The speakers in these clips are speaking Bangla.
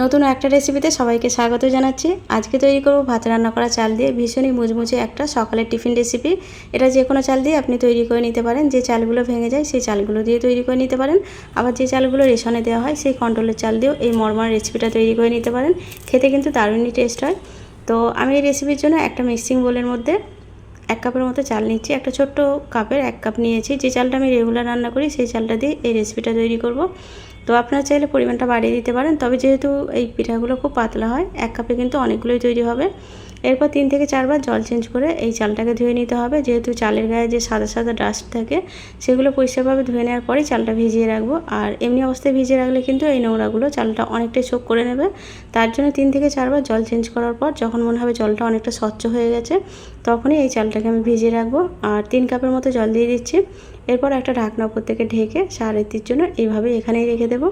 নতুন একটা রেসিপিতে সবাইকে স্বাগত জানাচ্ছি। আজকে তৈরি করব ভাত রান্না করা চাল দিয়ে ভীষণই মুচমুচে একটা সকালের টিফিন রেসিপি এটা যে কোনো চাল দিয়ে আপনি তৈরি করে নিতে পারেন। যে চালগুলো ভেঙে যায় সেই চালগুলো দিয়ে তৈরি করে নিতে পারেন। আবার যে চালগুলো রেশনে দেওয়া হয় সেই কন্ট্রোলের চাল দিয়েও এই মরমার রেসিপিটা তৈরি করে নিতে পারেন। খেতে কিন্তু দারুণই টেস্ট হয়। তো আমি এই রেসিপির জন্য একটা মিক্সিং বোলের মধ্যে এক কাপের মতো চাল নিচ্ছি। একটা ছোট্ট কাপের এক কাপ নিয়েছি। যে চালটা আমি রেগুলার রান্না করি, সেই চালটা দিয়ে এই রেসিপিটা তৈরি করব। তো আপনারা চাইলে পরিমাণটা বাড়িয়ে দিতে পারেন। তবে যেহেতু এই পিঠাগুলো খুব পাতলা হয়, এক কাপে কিন্তু অনেকগুলোই তৈরি হবে। এরপর তিন থেকে চারবার জল চেঞ্জ করে এই চালটাকে ধুয়ে নিতে হবে। যেহেতু চালের গায়ে যে সাদা সাদা ডাস্ট থাকে, সেগুলো পরিষ্কারভাবে ধুয়ে নেওয়ার পরেই চালটা ভিজিয়ে রাখব। আর এমনি অবস্থায় ভিজিয়ে রাখলে কিন্তু এই নোংরাগুলো চালটা অনেকটাই চোখ করে নেবে। তার জন্য তিন থেকে চারবার জল চেঞ্জ করার পর যখন মনে হবে জলটা অনেকটা স্বচ্ছ হয়ে গেছে, তখনই এই চালটাকে আমি ভিজিয়ে রাখব। আর তিন কাপের মতো জল দিয়ে দিচ্ছি। এরপর একটা ঢাকনা উপর থেকে ঢেকে সারাতির জন্য এইভাবে এখানেই রেখে দেবো।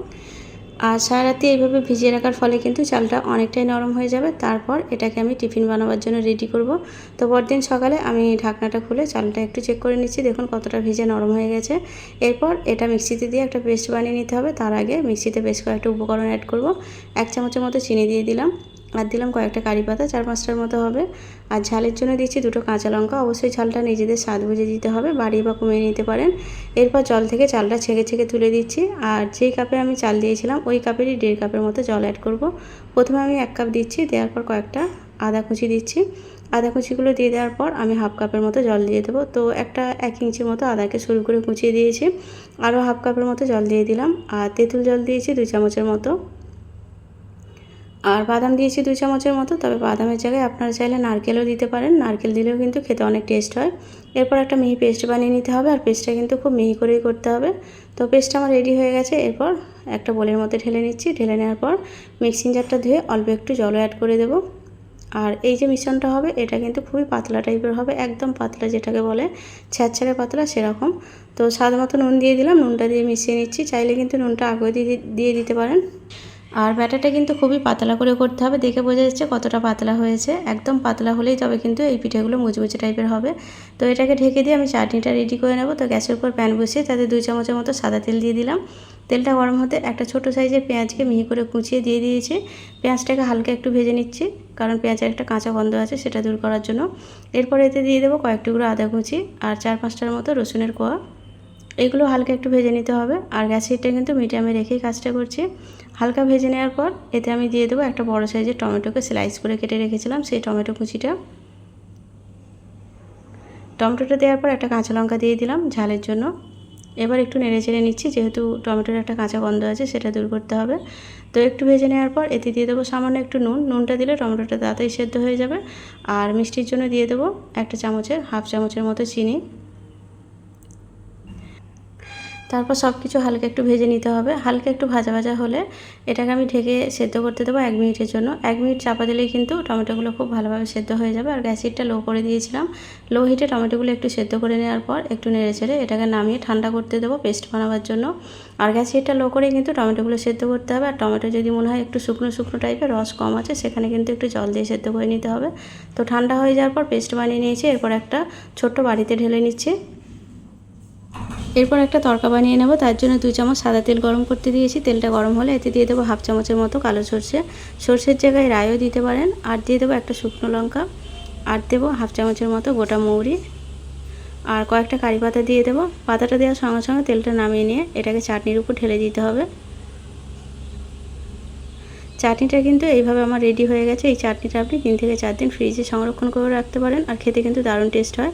আর সারা রাতে এইভাবে ভিজিয়ে রাখার ফলে কিন্তু চালটা অনেকটাই নরম হয়ে যাবে। তারপর এটাকে আমি টিফিন বানাবার জন্য রেডি করব। তো পরদিন সকালে আমি ঢাকনাটা খুলে চালটা একটু চেক করে নিচ্ছি। দেখুন কতটা ভিজে নরম হয়ে গেছে। এরপর এটা মিক্সিতে দিয়ে একটা পেস্ট বানিয়ে নিতে হবে। তার আগে মিক্সিতে বেশ কয়েকটা উপকরণ অ্যাড করব। এক চামচের মতো চিনি দিয়ে দিলাম। আর দিলাম কয়েকটা কারি পাতা, চার পাঁচটার মতো হবে। আর ঝালের জন্য দিচ্ছি দুটো কাঁচা লঙ্কা। অবশ্যই ঝালটা নিজেদের স্বাদ বুঝে দিতে হবে, বাড়িয়ে বা কমিয়ে নিতে পারেন। এরপর জল থেকে চালটা ছেঁকে ছেঁকে তুলে দিচ্ছি। আর যেই কাপে আমি চাল দিয়েছিলাম, ওই কাপেরই দেড় কাপের মতো জল অ্যাড করব। প্রথমে আমি এক কাপ দিচ্ছি, দেওয়ার পর কয়েকটা আদা কুচি দিচ্ছি। আদা কুচিগুলো দিয়ে দেওয়ার পর আমি হাফ কাপের মতো জল দিয়ে দেবো। তো একটা এক ইঞ্চির মতো আদাকে শুরু করে কুচিয়ে দিয়েছি। আরও হাফ কাপের মতো জল দিয়ে দিলাম। আর তেঁতুল জল দিয়েছি দুই চামচের মতো। আর বাদাম দিয়েছি দু চামচের মতো, তবে বাদামের জায়গায় আপনারা চাইলে নারকেলও দিতে পারেন। নারকেল দিলেও কিন্তু খেতে অনেক টেস্ট হয়। এরপর একটা মিহি পেস্ট বানিয়ে নিতে হবে, আর পেস্টটা কিন্তু খুব মিহি করেই করতে হবে। তো পেস্টটা আমার রেডি হয়ে গেছে। এরপর একটা বোলের মধ্যে ঢেলে নিচ্ছি। ঢেলে নেওয়ার পর মিক্সিং জারটা ধুয়ে অল্প একটু জল অ্যাড করে দেবো। আর এই যে মিশ্রণটা হবে, এটা কিন্তু খুবই পাতলা টাইপের হবে, একদম পাতলা যেটাকে বলে ছ্যাঁচড়ে পাতলা সেরকম। তো স্বাদ মতো নুন দিয়ে দিলাম, নুনটা দিয়ে মিশিয়ে নিচ্ছি। চাইলে কিন্তু নুনটা আগে দিয়ে দিয়ে দিতে পারেন। আর ব্যাটারটা কিন্তু খুবই পাতলা করে করতে হবে, দেখে বোঝা যাচ্ছে কতটা পাতলা হয়েছে। একদম পাতলা হলেই তবে কিন্তু এই পিঠেগুলো মুচমুচে টাইপের হবে। তো এটাকে ঢেকে দিয়ে আমি চাটনিটা রেডি করে নেব। তো গ্যাসের উপর প্যান বসিয়ে তাতে দুই চামচের মতো সাদা তেল দিয়ে দিলাম। তেলটা গরম হতে একটা ছোট সাইজের পেঁয়াজকে মিহি করে কুচিয়ে দিয়ে দিয়েছি। পেঁয়াজটাকে হালকা একটু ভেজে নিচ্ছি, কারণ পেঁয়াজের একটা কাঁচা গন্ধ আছে সেটা দূর করার জন্য। এরপর এতে দিয়ে দেবো কয়েক টুকরো আদা কুচি আর চার পাঁচটার মতো রসুনের কোয়া। এগুলো হালকা একটু ভেজে নিতে হবে। আর গ্যাসের হিটটা কিন্তু মিডিয়ামে রেখেই কাজটা করছি। হালকা ভেজে নেওয়ার পর এতে আমি দিয়ে দেবো একটা বড় সাইজের টমেটোকে স্লাইস করে কেটে রেখেছিলাম, সেই টমেটো কুচিটা। টমেটোটা দেওয়ার পর একটা কাঁচা লঙ্কা দিয়ে দিলাম ঝালের জন্য। এবার একটু নেড়ে চেড়ে নিচ্ছি, যেহেতু টমেটোর একটা কাঁচা গন্ধ আছে, সেটা দূর করতে হবে। তো একটু ভেজে নেওয়ার পর এতে দিয়ে দেবো সামান্য একটু নুন। নুনটা দিলে টমেটোটা তাড়াতাড়ি সেদ্ধ হয়ে যাবে। আর মিষ্টির জন্য দিয়ে দেবো একটা চামচের, হাফ চামচের মতো চিনি। তারপর সব কিছু হালকা একটু ভেজে নিতে হবে। হালকা একটু ভাজা ভাজা হলে এটাকে আমি ঢেকে সেদ্ধ করতে দেবো এক মিনিটের জন্য। এক মিনিট চাপা দিলেই কিন্তু টমেটোগুলো খুব ভালোভাবে সেদ্ধ হয়ে যাবে। আর গ্যাস হিটটা লো করে দিয়েছিলাম। লো হিটে টমেটোগুলো একটু সেদ্ধ করে নেওয়ার পর একটু নেড়ে ছেড়ে এটাকে নামিয়ে ঠান্ডা করতে দেবো পেস্ট বানাবার জন্য। আর গ্যাস হিটটা লো করেই কিন্তু টমেটোগুলো সেদ্ধ করতে হবে। আর টমেটো যদি মনে হয় একটু শুকনো শুকনো টাইপের, রস কম আছে, সেখানে কিন্তু একটু জল দিয়ে সেদ্ধ করে নিতে হবে। তো ঠান্ডা হয়ে যাওয়ার পর পেস্ট বানিয়ে নিয়েছি। এরপর একটা ছোট্ট বাড়িতে ঢেলে নিচ্ছি। এরপর একটা তরকা বানিয়ে নেব, তার জন্য দুই চামচ সাদা তেল গরম করতে দিয়েছি। তেলটা গরম হলে এতে দিয়ে দেবো হাফ চামচের মতো কালো সর্ষে। সর্ষের জায়গায় রায়ও দিতে পারেন, আর দিয়ে দেবো একটা শুকনো লঙ্কা। আর দেবো হাফ চামচের মতো গোটা মৌরি। আর কয়েকটা কারি পাতা দিয়ে দেবো। পাতাটা দেওয়ার সঙ্গে সঙ্গে তেলটা নামিয়ে নিয়ে এটাকে চাটনির উপর ঢেলে দিতে হবে। চাটনিটা কিন্তু এইভাবে আমার রেডি হয়ে গেছে। এই চাটনিটা আপনি তিন থেকে চার দিন ফ্রিজে সংরক্ষণ করে রাখতে পারেন আর খেতে কিন্তু দারুণ টেস্ট হয়।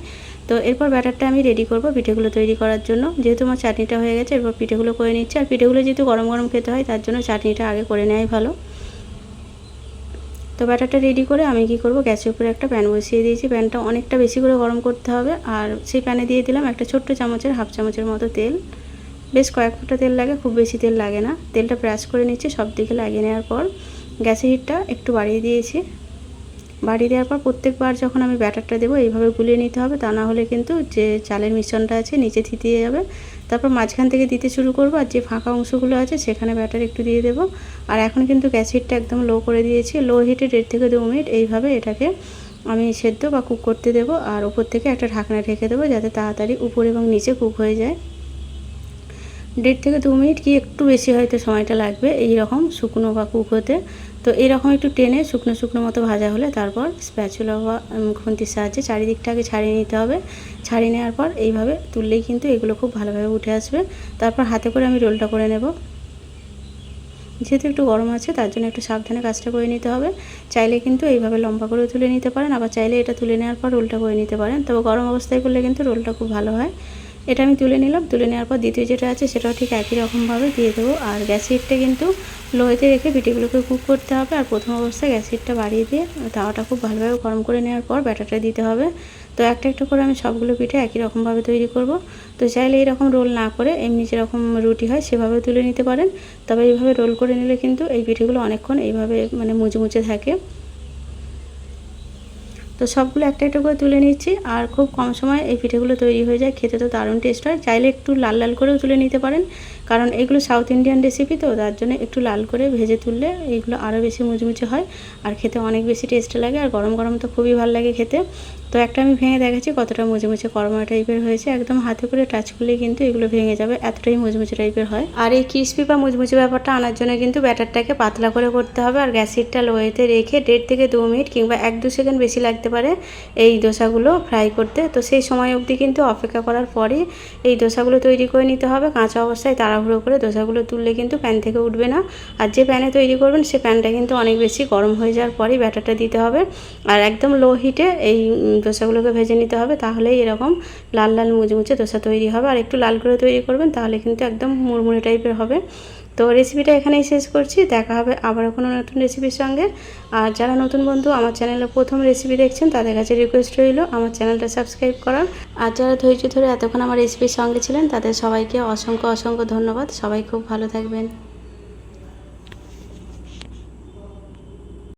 তো এরপর ব্যাটারটা আমি রেডি করব পিঠেগুলো তৈরি করার জন্য। যেহেতু আমার চাটনিটা হয়ে গেছে, এরপর পিঠেগুলো করে নিচ্ছে। আর পিঠেগুলো যেহেতু গরম গরম খেতে হয়, তার জন্য চাটনিটা আগে করে নেওয়াই ভালো। তো ব্যাটারটা রেডি করে আমি কি করব, গ্যাসের উপরে একটা প্যান বসিয়ে দিয়েছি। প্যানটা অনেকটা বেশি করে গরম করতে হবে। আর সেই প্যানে দিয়ে দিলাম একটা ছোট্ট চামচের হাফ চামচের মতো তেল। বেশ কয়েক ফোঁটা তেল লাগে, খুব বেশি তেল লাগে না। তেলটা ব্রাশ করে নিচ্ছি, সব দিকে লাগিয়ে নেওয়ার পর গ্যাসের হিটটা একটু বাড়িয়ে দিয়েছি। বাড়িয়ে দেওয়ার পর প্রত্যেকবার যখন আমি ব্যাটারটা দেবো, এইভাবে গুলিয়ে নিতে হবে, তা না হলে কিন্তু যে চালের মিশ্রণটা আছে, নিচে থিতিয়ে যাবে। তারপর মাঝখান থেকে দিতে শুরু করব, আর যে ফাঁকা অংশগুলো আছে, সেখানে ব্যাটার একটু দিয়ে দেবো। আর এখন কিন্তু গ্যাস হিটটা একদম লো করে দিয়েছি, লো হিটে দেড় থেকে দু মিনিট এইভাবে এটাকে আমি সেদ্ধ বা কুক করতে দেবো। আর উপর থেকে একটা ঢাকনা ঢেকে দেবো, যাতে তাড়াতাড়ি উপর এবং নিচে কুক হয়ে যায়। দেড় থেকে দু মিনিট কি একটু বেশি হয়তো সময়টা লাগবে এই রকম শুকনো বা কুক হতে। তো এরকম একটু টেনে শুকনো শুকনো মতো ভাজা হলে তারপর স্প্যাচুলা বা খুন্তির সাহায্যে চারিদিকটাকে ছাড়িয়ে নিতে হবে। ছাড়িয়ে নেওয়ার পর এইভাবে তুললেই কিন্তু এগুলো খুব ভালোভাবে উঠে আসবে। তারপর হাতে করে আমি রোলটা করে নেব। যেহেতু একটু গরম আছে তার জন্য একটু সাবধানে কাজটা করে নিতে হবে। চাইলে কিন্তু এইভাবে লম্বা করে তুলে নিতে পারেন, আবার চাইলে এটা তুলে নেওয়ার পর রোলটা করে নিতে পারেন। তবে গরম অবস্থায় করলে কিন্তু রোলটা খুব ভালো হয়। এটা আমি তুলে নিলাম। তুলে নেওয়ার পর দ্বিতীয় যেটা আছে সেটাও ঠিক একই রকমভাবে দিয়ে দেবো। আর গ্যাস হিটটা কিন্তু লোয়েতে রেখে পিঠেগুলোকে কুক করতে হবে। আর প্রথম অবস্থায় গ্যাস হিটটা বাড়িয়ে দিয়ে তাওয়াটা খুব ভালোভাবে গরম করে নেওয়ার পর ব্যাটারটা দিতে হবে। তো একটা একটা করে আমি সবগুলো পিঠে একই রকমভাবে তৈরি করব। তো চাইলে এরকম রোল না করে এমনি যেরকম রুটি হয় সেভাবে তুলে নিতে পারেন। তবে এইভাবে রোল করে নিলে কিন্তু এই পিঠেগুলো অনেকক্ষণ এইভাবে মানে মুচমুচে থাকে। তো সবগুলো একটা একটা করে তুলে নিচ্ছি। আর খুব কম সময় এই পিঠেগুলো তৈরি হয়ে যায়। খেতে তো দারুণ টেস্ট হয়। চাইলে একটু লাল লাল করেও তুলে নিতে পারেন। কারণ এগুলো সাউথ ইন্ডিয়ান রেসিপি তো, তার জন্য একটু লাল করে ভেজে তুললে এইগুলো আরও বেশি মুচমুচে হয়। আর খেতে অনেক বেশি টেস্ট লাগে। আর গরম গরম তো খুবই ভালো লাগে খেতে। তো একটা আমি ভেঙে দেখাচ্ছি কতটা মুচমুচে কর্মা টাইপের হয়েছে। একদম হাতে করে টাচ করলেই কিন্তু এগুলো ভেঙে যাবে, এতটাই মুচমুচে টাইপের হয়। আর এই ক্রিসপি বা মুচমুচে ব্যাপারটা আনার জন্য কিন্তু ব্যাটারটাকে পাতলা করে করতে হবে আর গ্যাস হিটটা লোয়েতে রেখে দেড় থেকে দু মিনিট কিংবা এক দু সেকেন্ড বেশি লাগতে পারে এই দোসাগুলো ফ্রাই করতে। তো সেই সময় অবধি কিন্তু অপেক্ষা করার পরে এই দোসাগুলো তৈরি করে নিতে হবে। কাঁচা অবস্থায় তাড়াহুড়ো করে দোসাগুলো তুললে কিন্তু প্যান থেকে উঠবে না। আর যে প্যানে তৈরি করবেন সে প্যানটা কিন্তু অনেক বেশি গরম হয়ে যাওয়ার পরেই ব্যাটারটা দিতে হবে। আর একদম লো হিটে এই উম, দোসাগুলোকে ভেজে নিতে হবে তাহলেই এরকম লাল লাল মুচমুচে দোসা তৈরি হবে। আর একটু লাল করে তৈরি করবেন তাহলে কিন্তু একদম মুড়মুড়ে টাইপের হবে। তো রেসিপিটা এখানেই শেষ করছি দেখা হবে আবারও কোনো নতুন রেসিপির সঙ্গে। আর যারা নতুন বন্ধু আমার চ্যানেলে প্রথম রেসিপি দেখছেন তাদের কাছে রিকোয়েস্ট রইল আমার চ্যানেলটা সাবস্ক্রাইব করার আর যারা ধৈর্য ধরে এতক্ষণ আমার রেসিপির সঙ্গে ছিলেন তাদের সবাইকে অসংখ্য অসংখ্য ধন্যবাদ। সবাই খুব ভালো থাকবেন।